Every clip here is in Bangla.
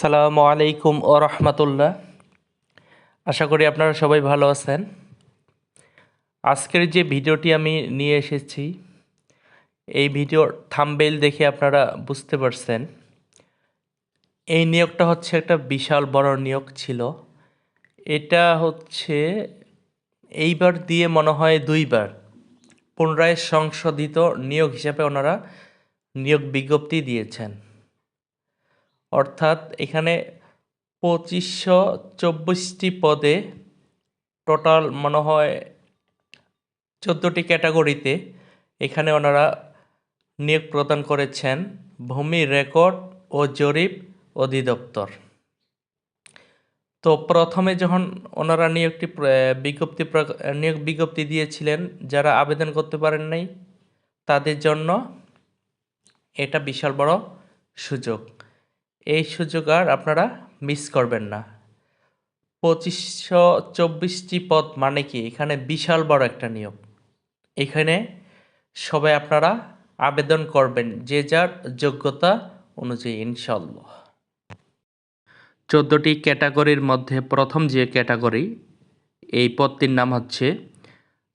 আসসালামু আলাইকুম ও রহমতুল্লাহ। আশা করি আপনারা সবাই ভালো আছেন। আজকের যে ভিডিওটি আমি নিয়ে এসেছি, এই ভিডিওর থাম্বেল দেখে আপনারা বুঝতে পারছেন। এই নিয়োগটা হচ্ছে একটা বিশাল বড় নিয়োগ ছিল। এটা হচ্ছে এইবার দিয়ে মনে হয় দুইবার পুনরায় সংশোধিত নিয়োগ হিসাবে ওনারা নিয়োগ বিজ্ঞপ্তি দিয়েছেন। অর্থাৎ এখানে পঁচিশশো চব্বিশটি পদে টোটাল মনে হয় চোদ্দোটি ক্যাটাগরিতে এখানে ওনারা নিয়োগ প্রদান করেছেন ভূমি রেকর্ড ও জরিপ অধিদপ্তর। তো প্রথমে যখন ওনারা নিয়োগটি বিজ্ঞপ্তি নিয়োগ বিজ্ঞপ্তি দিয়েছিলেন, যারা আবেদন করতে পারেন নাই, তাদের জন্য এটা বিশাল বড় সুযোগ। এই সুযোগ আর আপনারা মিস করবেন না। পঁচিশশো চব্বিশটি পদ মানে কি? এখানে বিশাল বড় একটা নিয়োগ এখানে সবাই আপনারা আবেদন করবেন যে যার যোগ্যতা অনুযায়ী ইনশাল্লাহ চোদ্দোটি ক্যাটাগরির মধ্যে প্রথম যে ক্যাটাগরি, এই পদটির নাম হচ্ছে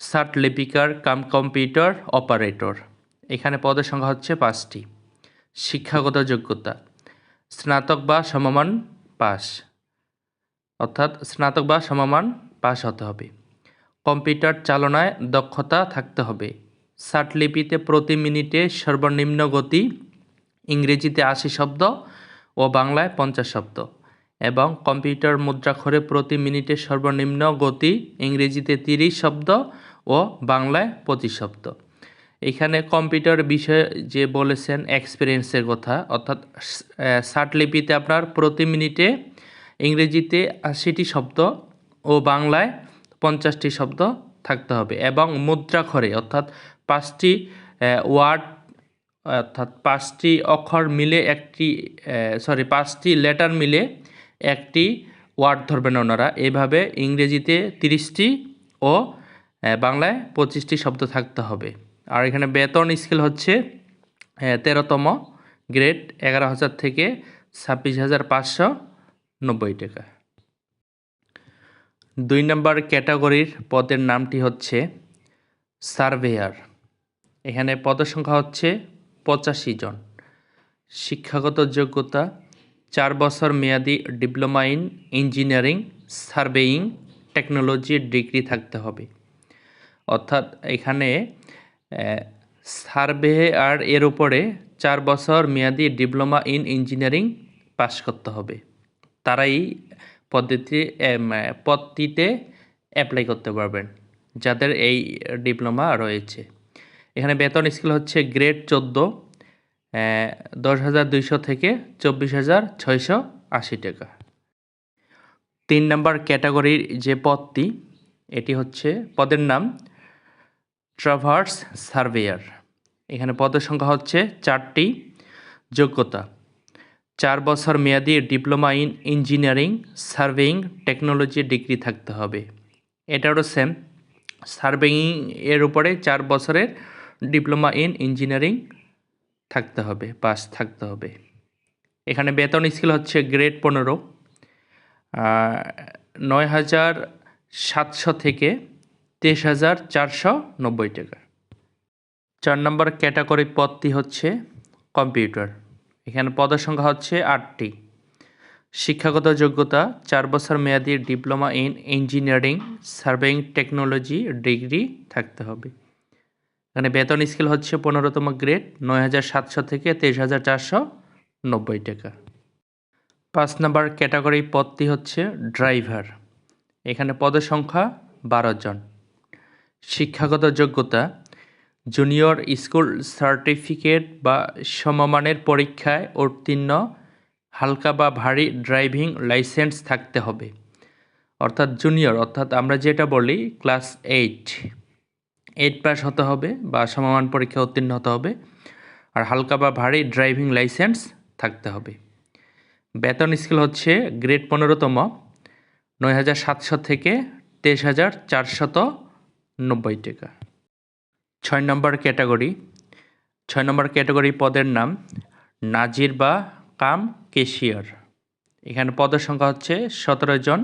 সার্ট লিপিকার কাম কম্পিউটার অপারেটর। এখানে পদের সংখ্যা হচ্ছে পাঁচটি। শিক্ষাগত যোগ্যতা। স্নাতক বা সমমান পাস। অর্থাৎ স্নাতক বা সমমান পাস হতে হবে। কম্পিউটার চালনায় দক্ষতা থাকতে হবে। লিপিতে প্রতি মিনিটে সর্বনিম্ন গতি ইংরেজিতে আশি শব্দ ও বাংলায় পঞ্চাশ শব্দ এবং কম্পিউটার মুদ্রাক্ষরে প্রতি মিনিটে সর্বনিম্ন গতি ইংরেজিতে তিরিশ শব্দ ও বাংলায় পঁচিশ শব্দ। এখানে কম্পিউটার বিষয়ে যে বলেছেন এক্সপিরিয়েন্সের কথা, অর্থাৎ লিপিতে আপনার প্রতি মিনিটে ইংরেজিতে আশিটি শব্দ ও বাংলায় পঞ্চাশটি শব্দ থাকতে হবে এবং মুদ্রাক্ষরে অর্থাৎ পাঁচটি ওয়ার্ড অর্থাৎ পাঁচটি অক্ষর মিলে একটি সরি পাঁচটি লেটার মিলে একটি ওয়ার্ড ধরবেন ওনারা। এভাবে ইংরেজিতে তিরিশটি ও বাংলায় পঁচিশটি শব্দ থাকতে হবে। আর এখানে বেতন স্কেল হচ্ছে তেরোতম গ্রেড, এগারো হাজার থেকে ছাব্বিশ হাজার পাঁচশো নব্বই টাকা। দুই নম্বর ক্যাটাগরির পদের নামটি হচ্ছে সার্ভেয়ার। এখানে পদের সংখ্যা হচ্ছে পঁচাশি জন। শিক্ষাগত যোগ্যতা, চার বছর মেয়াদি ডিপ্লোমা ইন ইঞ্জিনিয়ারিং সার্ভেয়িং টেকনোলজির ডিগ্রি থাকতে হবে। অর্থাৎ এখানে সার্ভে আর এর উপরে চার বছর মেয়াদি ডিপ্লোমা ইন ইঞ্জিনিয়ারিং পাশ করতে হবে। তারাই পদ্ধতি পদটিতে অ্যাপ্লাই করতে পারবেন, যাদের এই ডিপ্লোমা রয়েছে। এখানে বেতন স্কেল হচ্ছে গ্রেড চোদ্দ দশ হাজার দুইশো থেকে চব্বিশ হাজার ছয়শো আশি টাকা। তিন নম্বর ক্যাটাগরির যে পদটি, এটি হচ্ছে পদের নাম ট্রাভার্স সার্ভেয়ার এখানে পদের সংখ্যা হচ্ছে চারটি যোগ্যতা। চার বছর মেয়াদি diploma in engineering, surveying, technology degree থাকতে হবে। এটারও সেম সার্ভেইং এর উপরে চার বছরের ডিপ্লোমা ইন ইঞ্জিনিয়ারিং থাকতে হবে, পাস থাকতে হবে। এখানে বেতন স্কেল হচ্ছে গ্রেড পনেরো। নয় হাজার সাতশো থেকে তেইশ হাজার চারশো নব্বই টাকা। চার নম্বর ক্যাটাগরি পদটি হচ্ছে কম্পিউটার। এখানে পদের সংখ্যা হচ্ছে আটটি। শিক্ষাগত যোগ্যতা, চার বছর মেয়াদি diploma in engineering, surveying technology degree থাকতে হবে। এখানে বেতন স্কেল হচ্ছে পনেরোতম গ্রেড, নয় হাজার সাতশো থেকে তেইশ হাজার চারশো নব্বই টাকা। পাঁচ নম্বর ক্যাটাগরি পদটি হচ্ছে ড্রাইভার। এখানে পদের সংখ্যা বারো জন। শিক্ষাগত যোগ্যতা জুনিয়র স্কুল সার্টিফিকেট বা সমমানের পরীক্ষায় উত্তীর্ণ, হালকা বা ভারী ড্রাইভিং লাইসেন্স থাকতে হবে। অর্থাৎ জুনিয়র অর্থাৎ আমরা যেটা বলি ক্লাস এইট এইট পাস হতে হবে বা সমমান পরীক্ষা উত্তীর্ণ হতে হবে। আর হালকা বা ভারী ড্রাইভিং লাইসেন্স থাকতে হবে। বেতন স্কেল হচ্ছে গ্রেড পনেরোতম, নয় হাজার সাতশো থেকে তেইশ হাজার চারশত নব্বই টাকা। ছয় নম্বর ক্যাটাগরি, ছয় নম্বর ক্যাটাগরি পদের নাম নাজির বা কাম কেশিয়ার এখানে পদের সংখ্যা হচ্ছে সতেরো জন,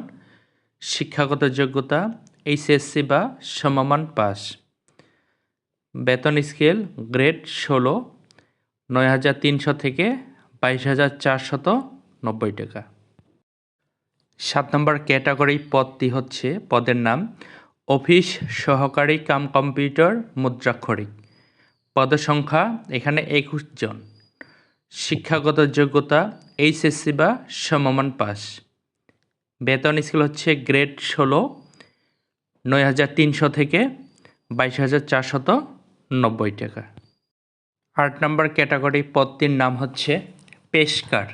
শিক্ষাগত যোগ্যতা, এইচএসসি বা সমমান পাস। বেতন স্কেল গ্রেড ষোলো, নয় হাজার তিনশো থেকে বাইশ হাজার চারশত নব্বই টাকা। সাত নম্বর ক্যাটাগরি পদটি হচ্ছে, পদের নাম অফিস, সহকারী কাম কম্পিউটার, মুদ্রাক্ষরিক। পদের সংখ্যা এখানে একুশ জন। শিক্ষাগত যোগ্যতা, এইচএসসি বা সমমান পাস। বেতন স্কেল হচ্ছে গ্রেড ষোলো, নয় হাজার তিনশো থেকে বাইশ হাজার চারশত নব্বই টাকা। আট নম্বর ক্যাটাগরি পদটির নাম হচ্ছে পেশকার।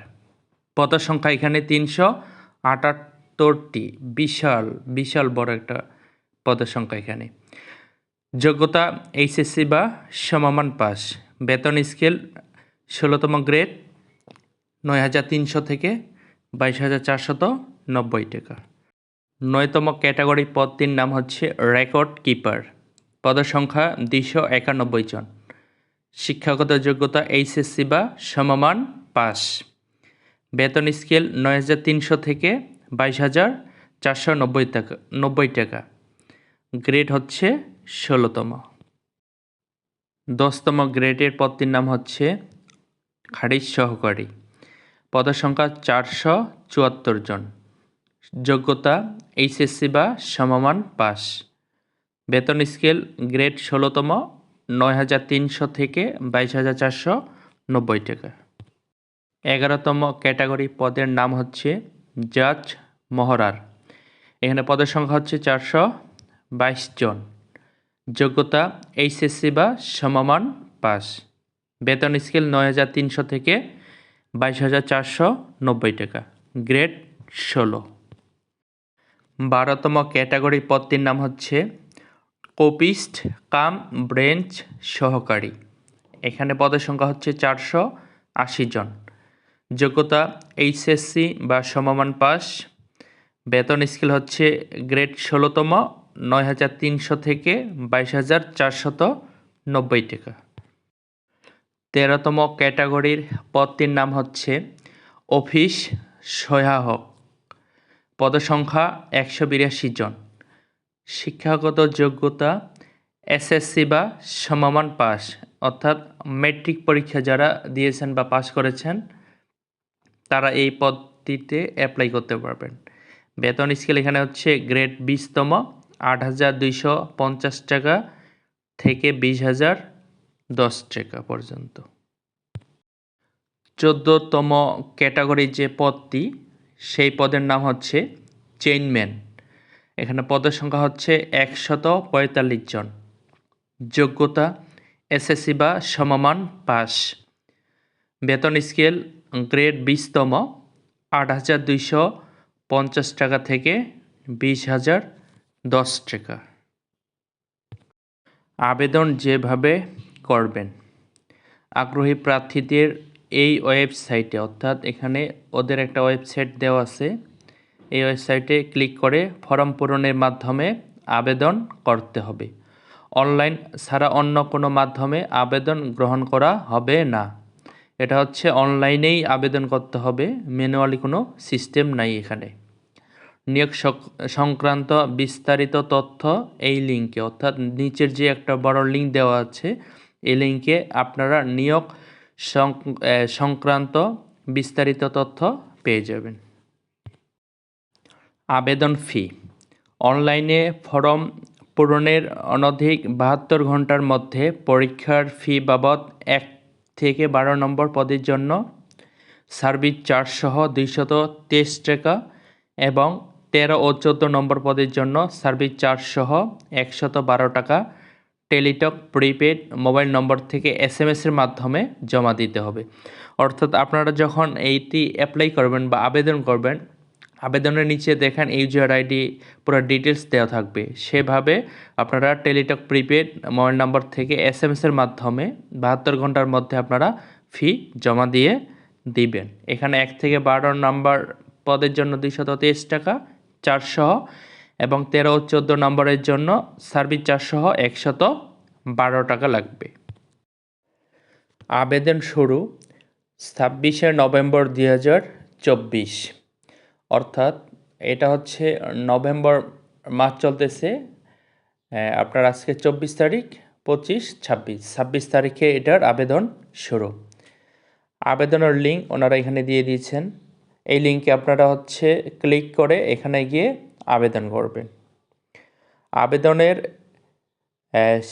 পদের সংখ্যা এখানে তিনশো আটাত্তরটি। বিশাল বিশাল বড় একটা পদের সংখ্যা এখানে। যোগ্যতা এইচএসসি বা সমমান পাস। বেতন স্কেল ষোলোতম গ্রেড, নয় হাজার তিনশো থেকে বাইশ হাজার চারশত নব্বই টাকা। নয়তম ক্যাটাগরি পদটির নাম হচ্ছে রেকর্ড কিপার। পদের সংখ্যা দুইশো একানব্বই জন। শিক্ষাগত যোগ্যতা এইচএসসি বা সমমান পাস। বেতন স্কেল নয় হাজার তিনশো থেকে বাইশ হাজার চারশো নব্বই টাকা নব্বই টাকা। গ্রেড হচ্ছে ষোলোতম। দশতম গ্রেডের পদটির নাম হচ্ছে খারিজ সহকারী। পদের সংখ্যা চারশো চুয়াত্তর জন। যোগ্যতা এইচএসসি বা সমমান পাস। বেতন স্কেল গ্রেড ষোলোতম নয় হাজার তিনশো থেকে বাইশ হাজার চারশো নব্বই টাকা। এগারোতম ক্যাটাগরি পদের নাম হচ্ছে জাজ মহরার। এখানে পদের সংখ্যা হচ্ছে চারশো বাইশ জন। যোগ্যতা এইচএসসি বা সমমান পাস। বেতন স্কেল নয় হাজার তিনশো থেকে বাইশ হাজার চারশো নব্বই টাকা। গ্রেড ষোলো। বারোতম ক্যাটাগরি পদটির নাম হচ্ছে কোপিস্ট কাম ব্রেঞ্চ সহকারী। এখানে পদের সংখ্যা হচ্ছে চারশো আশি জন। যোগ্যতা এইচএসসি বা সমমান পাস। বেতন স্কেল হচ্ছে গ্রেড ষোলোতম নয় হাজার তিনশো থেকে বাইশ হাজার চারশত নব্বই টাকা। তেরোতম ক্যাটাগরির পদটির নাম হচ্ছে অফিস সহায়ক। পদসংখ্যা একশো বিরাশি জন। শিক্ষাগত যোগ্যতা এসএসসি বা সমমান পাস, অর্থাৎ মেট্রিক পরীক্ষা যারা দিয়েছেন বা পাস করেছেন, তারা এই পদটিতে অ্যাপ্লাই করতে পারবেন। বেতন স্কেল এখানে হচ্ছে গ্রেড বিশতম। আট হাজার দুইশো পঞ্চাশ টাকা থেকে বিশ হাজার দশ টাকা পর্যন্ত। চোদ্দতম ক্যাটাগরির যে পদটি, সেই পদের নাম হচ্ছে চেইনম্যান। এখানে পদের সংখ্যা হচ্ছে একশত পঁয়তাল্লিশ জন। যোগ্যতা, এসএসসি বা সমমান পাস। বেতন স্কেল গ্রেড বিশতম, আট হাজার দুইশো পঞ্চাশ টাকা থেকে বিশ হাজার দশ টাকা। আবেদন যেভাবে করবেন। আগ্রহী প্রার্থীদের এই ওয়েবসাইটে, অর্থাৎ এখানে ওদের একটা ওয়েবসাইট দেওয়া আছে। এই ওয়েবসাইটে ক্লিক করে ফর্ম পূরণের মাধ্যমে আবেদন করতে হবে। অনলাইন ছাড়া অন্য কোনো মাধ্যমে আবেদন গ্রহণ করা হবে না। এটা হচ্ছে অনলাইনেই আবেদন করতে হবে। ম্যানুয়ালি কোনো সিস্টেম নাই এখানে। নিয়োগ সংক্রান্ত বিস্তারিত তথ্য এই লিঙ্কে অর্থাৎ নিচের যে একটা বড় লিঙ্ক দেওয়া আছে, এই লিঙ্কে আপনারা নিয়োগ সংক্রান্ত বিস্তারিত তথ্য পেয়ে যাবেন। আবেদন ফি। অনলাইনে ফর্ম পূরণের অনধিক বাহাত্তর ঘণ্টার মধ্যে পরীক্ষার ফি বাবদ এক থেকে বারো নম্বর পদের জন্য সার্ভিস চার্জ সহ দুইশত তেইশ টাকা এবং তেরো ও চোদ্দ নম্বর পদের জন্য সার্ভিস চার্জ সহ একশত বারো টাকা টেলিটক, প্রিপেড, মোবাইল নম্বর থেকে এস এম এসের মাধ্যমে জমা দিতে হবে। অর্থাৎ আপনারা যখন এইটি অ্যাপ্লাই করবেন বা আবেদন করবেন, আবেদনের নিচে দেখেন ইউজার আইডি পুরো ডিটেলস দেওয়া থাকবে। সেভাবে আপনারা টেলিটক, প্রিপেড, মোবাইল নম্বর থেকে এস এম এসের মাধ্যমে বাহাত্তর ঘণ্টার মধ্যে আপনারা ফি জমা দিয়ে দিবেন। এখানে এক থেকে বারো নম্বর পদের জন্য দুইশত তেইশ টাকা চারশো এবং তেরো ও চোদ্দ নম্বরের জন্য সার্ভিস চারসহ একশত বারো টাকা লাগবে। আবেদন শুরু ছাব্বিশে নভেম্বর দুই হাজার চব্বিশ। অর্থাৎ এটা হচ্ছে নভেম্বর মাস চলতেছে আপনার আজকে চব্বিশ তারিখ, পঁচিশ, ছাব্বিশ। ছাব্বিশ তারিখে এটার আবেদন শুরু। আবেদনের লিঙ্ক ওনারা এখানে দিয়ে দিয়েছেন। এই লিঙ্কে আপনারা হচ্ছে ক্লিক করে এখানে গিয়ে আবেদন করবেন। আবেদনের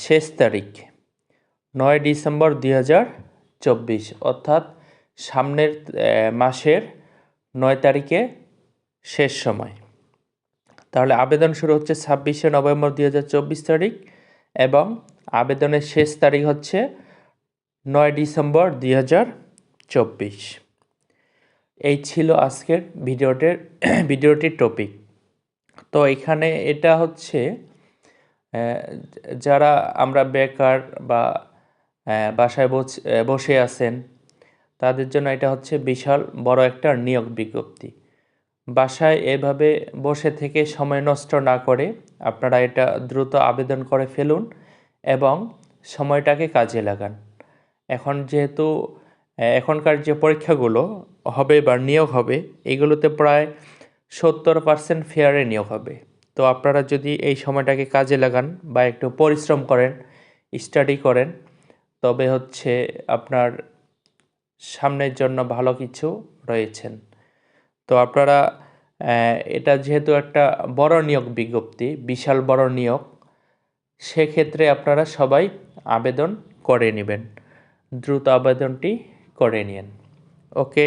শেষ তারিখ নয় ডিসেম্বর দুই হাজার চব্বিশ, অর্থাৎ সামনের মাসের নয় তারিখে শেষ সময়। তাহলে আবেদন শুরু হচ্ছে ছাব্বিশে নভেম্বর দুই হাজার চব্বিশ তারিখ এবং আবেদনের শেষ তারিখ হচ্ছে নয় ডিসেম্বর দুই হাজার চব্বিশ। এই ছিল আজকের ভিডিওটির ভিডিওটির টপিক তো এখানে এটা হচ্ছে যারা আমরা বেকার বা বাসায় বস- আছেন, তাদের জন্য এটা হচ্ছে বিশাল বড় একটা নিয়োগ বিজ্ঞপ্তি। বাসায় এভাবে বসে থেকে সময় নষ্ট না করে আপনারা এটা দ্রুত আবেদন করে ফেলুন এবং সময়টাকে কাজে লাগান। এখন যেহেতু, এখনকার যে পরীক্ষাগুলো হবে বা নিয়োগ হবে, এগুলোতে প্রায় সত্তর পার্সেন্ট ফেয়ারে নিয়োগ হবে। তো আপনারা যদি এই সময়টাকে কাজে লাগান বা একটু পরিশ্রম করেন স্টাডি করেন, তবে হচ্ছে আপনার সামনের জন্য ভালো কিছু রয়েছেন। তো আপনারা এটা যেহেতু একটা বড় নিয়োগ বিজ্ঞপ্তি, বিশাল বড় নিয়োগ, সেক্ষেত্রে আপনারা সবাই আবেদন করে নেবেন। দ্রুত আবেদনটি করে নিন। ওকে?